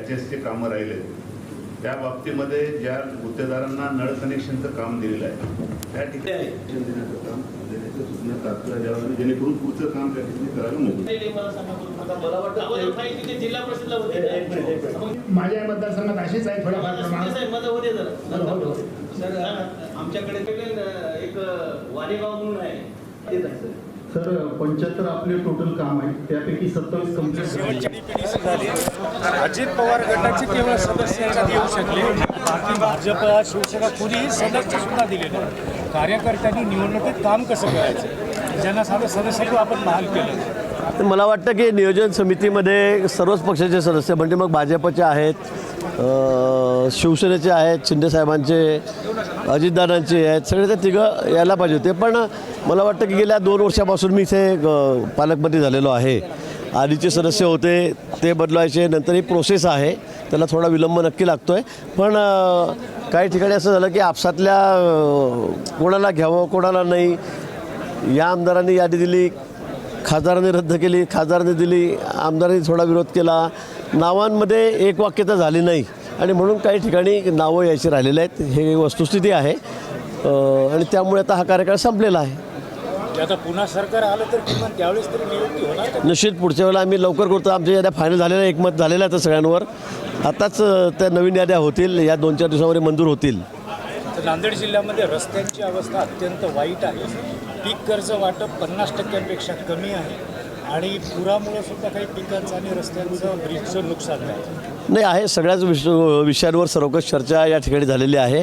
पॅचेसचे कामं राहिले. त्या बाबतीमध्ये ज्या गुत्तेदारांना नळ कनेक्शनचं काम दिलेलं आहे त्या ठिकाणी देण्याचं काम देण्याच्या सूचना तात्काळ द्याव्या जेणेकरून पुढचं काम त्या ठिकाणी करायला? मग माझ्या मतदारसंघात अशीच आहे थोड्याफार. हो, हो. सर आमच्याकडे एक वाणेगाव म्हणून आहे, सर. पंच्याहत्तर आपले टोटल काम आहे त्यापैकी सत्तावीस कंप्लीट झाले. अजित पवार गटाचे केवळ सदस्य येऊ शकले. बाकी भाजप शिवसेना कुणीही सदस्य सुद्धा दिले नाही. कार्यकर्त्यांनी निवडणुकीत काम कसं करायचं? ज्यांना साधं सदस्यत्व आपण बहाल केलं तर मला वाटतं की नियोजन समितीमध्ये सर्वच पक्षाचे सदस्य म्हणजे मग भाजपचे आहेत शिवसेनेचे आहेत शिंदेसाहेबांचे अजितदादांचे आहेत सगळे ते तिघं यायला पाहिजे होते. पण मला वाटतं की गेल्या दोन वर्षापासून मी इथे पालकमंत्री झालेलो आहे. आधीचे सदस्य होते ते बदलायचे नंतर ही प्रोसेस आहे. त्याला थोडा विलंब नक्की लागतो आहे पण काही ठिकाणी असं झालं की आपसातल्या कोणाला घ्यावं कोणाला नाही या आमदारांनी यादी दिली खासदारांनी रद्द केली खासदारांनी दिली आमदारांनी थोडा विरोध केला नावांमध्ये एक वाक्यता झाली नाही. आणि म्हणून काही ठिकाणी नावं यायची राहिलेले आहेत. हे वस्तुस्थिती आहे. आणि त्यामुळे आता हा कार्यकाळ संपलेला आहे. आता पुन्हा सरकार आलं तर किमान त्यावेळेस तरी नियुक्ती होणार का? निश्चित पुढच्या वेळेला आम्ही लवकर करतो. आमच्या याद्या फायनल झालेल्या एकमत झालेल्या आहेत सगळ्यांवर. आताच त्या नवीन याद्या होतील. या दोन चार दिवसामध्ये मंजूर होतील. तर नांदेड जिल्ह्यामध्ये रस्त्यांची अवस्था अत्यंत वाईट आहे. पीक कर्ज वाटप पन्नास टक्क्यांपेक्षा कमी आहे. आणि पुरामुळे सुद्धा काही पिकांचं आणि रस्त्यांचं ब्रिजचं नुकसान आहे नाही आहे. सगळ्याच विष विषयांवर सर्वकष चर्चा या ठिकाणी झालेली आहे.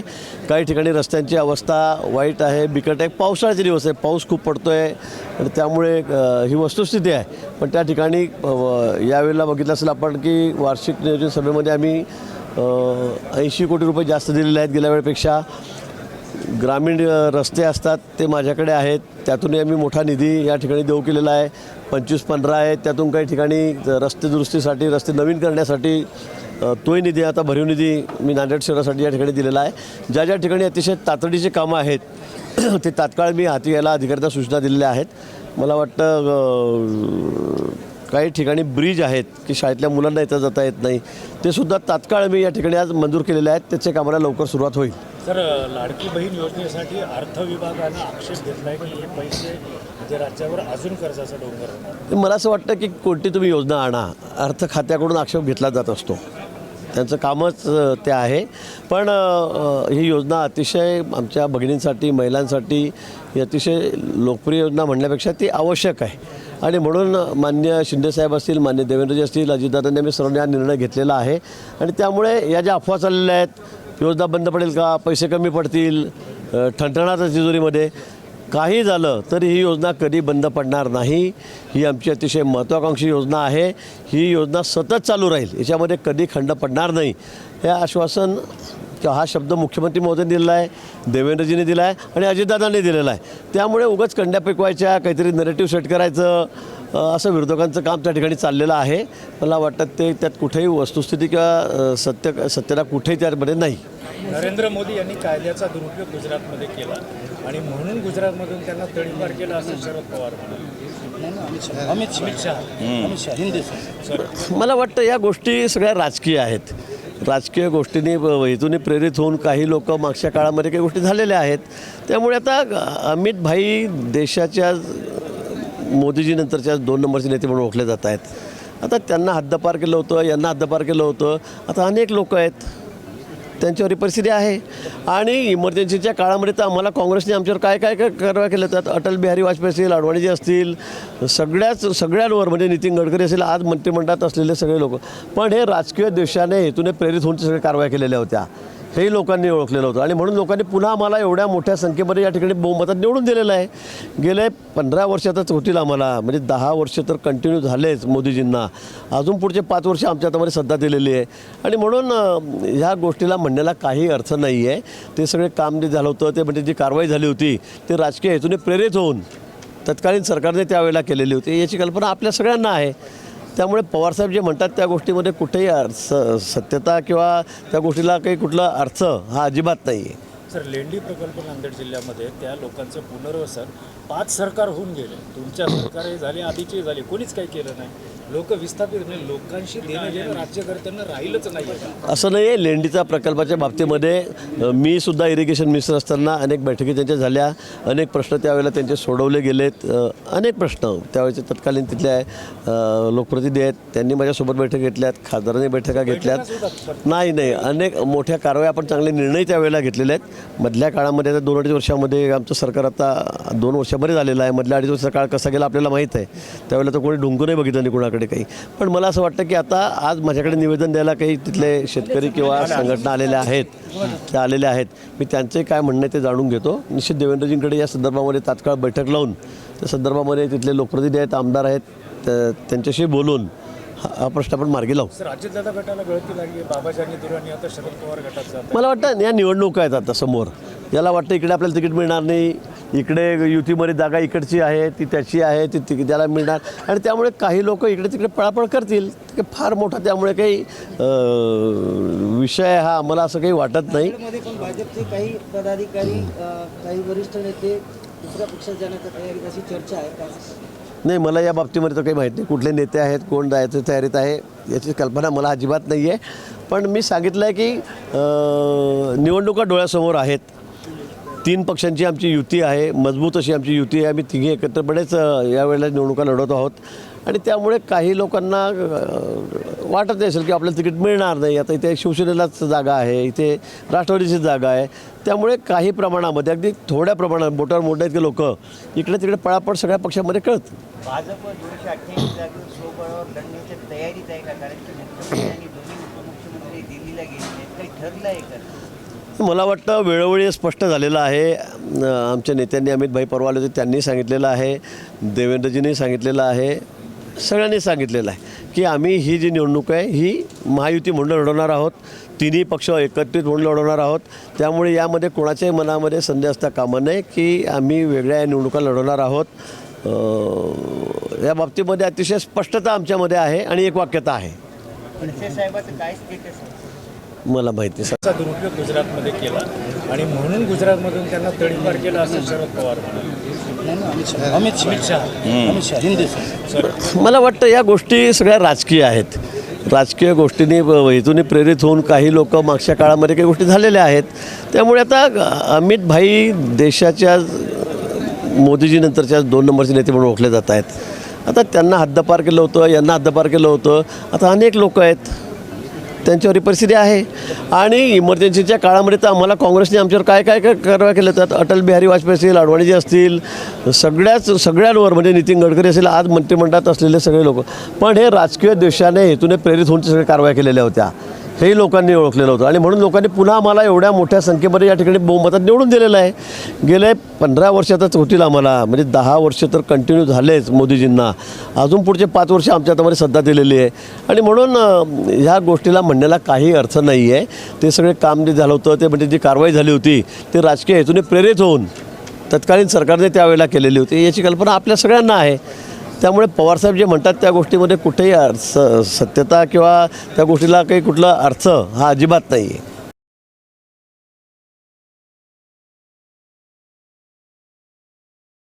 काही ठिकाणी रस्त्यांची अवस्था वाईट आहे बिकट आहे. पावसाळ्याचे दिवस आहे. पाऊस खूप पडतो आहे आणि त्यामुळे ही वस्तुस्थिती आहे. पण त्या ठिकाणी यावेळेला बघितलं असेल आपण की वार्षिक नियोजन सभेमध्ये आम्ही ऐंशी कोटी रुपये जास्त दिलेले आहेत गेल्या वेळेपेक्षा. ग्रामीण रस्ते असतात ते माझ्याकडे आहेत. त्यातूनही आम्ही मोठा निधी या ठिकाणी देऊ केलेला आहे. पंचवीस पंधरा आहे. त्यातून काही ठिकाणी रस्ते दुरुस्तीसाठी रस्ते नवीन करण्यासाठी तोही निधी आता भरीव निधी मी नांदेड शहरासाठी या ठिकाणी दिलेला आहे. ज्या ज्या ठिकाणी अतिशय तातडीचे कामं आहेत ते तात्काळ मी हाती घ्यायला अधिकाऱ्यांना सूचना दिलेल्या आहेत. मला वाटतं काही ठिकाणी ब्रिज आहेत की शाळेतल्या मुलांना येता जाता येत नाही. ते सुद्धा तात्काळ मी या ठिकाणी आज मंजूर केलेले आहेत. त्याच्या कामाला लवकर सुरुवात होईल. तर लाडकी बहीण योजनेसाठी अर्थ विभागानं आक्षेप घेतला आहे की हे पैसे म्हणजे राज्यावर अजून कर्जाचा डोंगर मला असं वाटतं की कोणती तुम्ही योजना आणा. अर्थ खात्याकडून आक्षेप घेतला जात असतो. त्यांचं कामच ते आहे. पण ही योजना अतिशय आमच्या भगिनींसाठी महिलांसाठी ही अतिशय लोकप्रिय योजना म्हणण्यापेक्षा ती आवश्यक आहे. आणि म्हणून मान्य शिंदेसाहेब असतील मान्य देवेंद्रजी असतील अजितदादांनी आम्ही सर्वांनी हा निर्णय घेतलेला आहे. आणि त्यामुळे या ज्या अफवा चाललेल्या आहेत योजना बंद पडेल का? पैसे कमी पडतील? अ, तिजोरीमध्ये. काही झालं तरी ही योजना कधी बंद पडणार नाही? ही आमची अतिशय महत्त्वाकांक्षी योजना आहे. ही योजना सतत चालू राहील. याच्यामध्ये कधी खंड पडणार नाही. हे आश्वासन किंवा हा शब्द मुख्यमंत्री महोदयांनी दिलेला आहे देवेंद्रजींनी दिला आहे आणि अजितदादांनी दिलेला आहे. त्यामुळे उगाच कंड्या पेकवायच्या काहीतरी नरेटिव्ह सेट करायचं असं विरोधकांचं काम त्या ठिकाणी चाललेलं आहे. मला वाटतं ते त्यात कुठेही वस्तुस्थिती किंवा सत्य सत्यता कुठेही त्यामध्ये नाही. नरेंद्र मोदी यांनी कायद्याचा दुरुपयोग गुजरातमध्ये केला आणि म्हणून गुजरातमधून त्यांना तडीपार केला असं शरद पवार म्हणाले. अमित शहा. अमित शहा. हिंदी सर. मला वाटतं या गोष्टी सगळ्या राजकीय आहेत. राजकीय गोष्टींनी हेतूने प्रेरित होऊन काही लोक मागच्या काळामध्ये काही गोष्टी झालेल्या आहेत. त्यामुळे आता अमित भाई देशाच्या मोदीजीनंतरच्या दोन नंबरचे नेते म्हणून ओळखले जात आहेत. आता त्यांना हद्दपार केलं होतं यांना हद्दपार केलं होतं. आता अनेक लोक आहेत. त्यांच्यावर ही परिस्थिती आहे. आणि इमर्जन्सीच्या काळामध्ये तर आम्हाला काँग्रेसने आमच्यावर काय काय काय कारवाई केल्या त्यात अटल बिहारी वाजपेयी असतील अडवाणीजी असतील सगळ्याच सगळ्यांवर म्हणजे नितीन गडकरी असेल आज मंत्रिमंडळात असलेले सगळे लोक. पण हे राजकीय द्वेषाने हेतूने प्रेरित होऊन सगळ्या कारवाया केलेल्या होत्या. हेही लोकांनी ओळखलेलं होतं. आणि म्हणून लोकांनी पुन्हा आम्हाला एवढ्या मोठ्या संख्येमध्ये या ठिकाणी बहुमतात निवडून दिलेलं आहे. गेले पंधरा वर्षातच होतील आम्हाला. म्हणजे दहा वर्ष तर कंटिन्यू झालेच मोदीजींना. अजून पुढचे पाच वर्ष आमच्या हातामध्ये सध्या दिलेली आहे. आणि म्हणून ह्या गोष्टीला म्हणण्याला काही अर्थ नाही आहे ते सगळे काम जे झालं होतं ते म्हणजे जी कारवाई झाली होती ते राजकीय हेतूने प्रेरित होऊन तत्कालीन सरकारने त्यावेळेला केलेली होती. याची कल्पना आपल्या सगळ्यांना आहे. त्यामुळे पवारसाहेब जे म्हणतात त्या गोष्टीमध्ये कुठेही अर्थ सत्यता किंवा त्या गोष्टीला काही कुठला अर्थ हा अजिबात नाही आहे सर लेंडी प्रकल्प नांदेड जिल्ह्यामध्ये त्या लोकांचं पुनर्वसन पाच सरकार होऊन गेले. तुमच्या सरकारही झाले आधीचे झाले. कोणीच काही केलं नाही. लोक विस्थापित म्हणजे लोकांशी देणं घेणं राज्यकर्त्यांना राहिलंच नाही असं नाही आहे लेंडीचा प्रकल्पाच्या बाबतीमध्ये मी सुद्धा इरिगेशन मिनिस्टर असताना अनेक बैठकी त्यांच्या झाल्या. अनेक प्रश्न त्यावेळेला त्यांचे सोडवले गेलेत. अनेक प्रश्न त्यावेळेचे तत्कालीन तिथले लोकप्रतिनिधी आहेत. त्यांनी माझ्यासोबत बैठक घेतल्यात खासदारांनी बैठका घेतल्यात. नाही नाही. अनेक मोठ्या कारवाया आपण चांगले निर्णय त्यावेळेला घेतलेले आहेत. मधल्या काळामध्ये आता दोन अडीच वर्षामध्ये आमचं सरकार आता दोन वर्षामध्ये झालेलं आहे. मधल्या अडीच वर्षाचा काळ कसा गेला आपल्याला माहीत आहे. त्यावेळेला तर कोणी ढुंकूनही बघितलं नाही कुणाकडे. काही. पण मला असं वाटतं की आता आज माझ्याकडे निवेदन द्यायला काही तिथले शेतकरी किंवा संघटना आलेल्या आहेत. त्या आलेल्या आहेत. मी त्यांचे काय म्हणणं ते जाणून घेतो. निश्चित देवेंद्रजींकडे या संदर्भामध्ये तात्काळ बैठक लावून त्या संदर्भामध्ये तिथले लोकप्रतिनिधी आहेत आमदार आहेत त्यांच्याशी बोलून हा प्रश्न आपण मार्गी लावू. मला वाटतं या निवडणुका आहेत आता समोर. याला वाटतं इकडे आपल्याला तिकीट मिळणार नाही इकडे युतीमध्ये जागा इकडची आहे ती त्याची आहे ती ती त्याला मिळणार. आणि त्यामुळे काही लोक इकडे तिकडे पळापळ करतील. फार मोठा त्यामुळे काही विषय हा आम्हाला असं काही वाटत नाही. भाजपचे काही पदाधिकारी काही वरिष्ठ नेते दुसऱ्या पक्षात जाण्याच्या तयारीत अशी चर्चा आहे नाही मला या बाबतीमध्ये तर काही माहीत नाही. कुठले नेते आहेत कोण जायचं तयारीत आहे याची कल्पना मला अजिबात नाही आहे पण मी सांगितलं आहे की निवडणुका डोळ्यासमोर आहेत. तीन पक्षांची आमची युती आहे मजबूत अशी आमची युती आहे. आम्ही तिघे एकत्रपणेच यावेळेला निवडणुका लढवत आहोत. आणि त्यामुळे काही लोकांना वाटत नाही असेल की आपल्याला तिकीट मिळणार नाही. आता इथे शिवसेनेलाच जागा आहे इथे राष्ट्रवादीचीच जागा आहे. त्यामुळे काही प्रमाणामध्ये अगदी थोड्या प्रमाणात बोटावर मोठे आहेत की लोक इकडे तिकडे पळापळ सगळ्या पक्षामध्ये कळत. भाजप दोनशे अठ्ठ्याऐंशी जागेवर आहे का? कारण दिल्लीला काही ठरलं आहे का? मला वाटतं वेळोवेळी स्पष्ट झालेलं आहे. आमच्या नेत्यांनी अमित भाई परवाले होते त्यांनी सांगितलेलं आहे देवेंद्रजींनी सांगितलेलं आहे सगळ्यांनी सांगितलेलं आहे की आम्ही ही जी निवडणूक आहे ही महायुती म्हणून लढवणार आहोत. तिन्ही पक्ष एकत्रित म्हणून लढवणार आहोत. त्यामुळे यामध्ये कोणाच्याही मनामध्ये संधी असता कामा नये की आम्ही वेगळ्या निवडणुका लढवणार आहोत. या बाबतीमध्ये अतिशय स्पष्टता आमच्यामध्ये आहे आणि एक वाक्यता आहे. मला माहिती आहे त्याचा दुरुपयोग गुजरातमध्ये केला. आणि म्हणून गुजरातमधून त्यांना तडीपार केला असं शरद पवार म्हणाले. अमित शहा. अमित शहा. हिंदी सर. मला वाटतं या गोष्टी सगळ्या राजकीय आहेत. राजकीय गोष्टींनी हेतूने प्रेरित होऊन काही लोक मागच्या काळामध्ये काही गोष्टी झालेल्या आहेत. त्यामुळे आता अमित भाई देशाच्या मोदीजीनंतरच्या दोन नंबरचे नेते म्हणून ओळखले जात आहेत. आता त्यांना हद्दपार केलं होतं यांना हद्दपार केलं होतं. आता अनेक लोक आहेत. त्यांच्यावर ही परिस्थिती आहे. आणि इमर्जन्सीच्या काळामध्ये तर आम्हाला काँग्रेसने आमच्यावर काय काय काय कारवाया केल्या त्यात अटल बिहारी वाजपेयी असतील अडवाणीजी असतील सगळ्याच सगळ्यांवर म्हणजे नितीन गडकरी असेल आज मंत्रिमंडळात असलेले सगळे लोक. पण हे राजकीय द्वेषाने हेतूने प्रेरित होऊन सगळ्या कारवाया केलेल्या होत्या. हेही लोकांनी ओळखलेलं होतं. आणि म्हणून लोकांनी पुन्हा आम्हाला एवढ्या मोठ्या संख्येमध्ये या ठिकाणी बहुमतात निवडून दिलेलं आहे. गेले पंधरा वर्षातच होतील आम्हाला. म्हणजे दहा वर्ष तर कंटिन्यू झालेच मोदीजींना. अजून पुढचे पाच वर्ष आमच्या हातामध्ये सध्या दिलेली आहे. आणि म्हणून ह्या गोष्टीला म्हणण्याला काही अर्थ नाही आहे ते सगळे काम जे झालं होतं ते म्हणजे जी कारवाई झाली होती ते राजकीय हेतूने प्रेरित होऊन तत्कालीन सरकारने त्यावेळेला केलेली होती. याची कल्पना आपल्या सगळ्यांना आहे. त्यामुळे पवारसाहेब जे म्हणतात त्या गोष्टीमध्ये कुठेही अर्थ सत्यता किंवा त्या गोष्टीला काही कुठला अर्थ हा अजिबात नाही आहे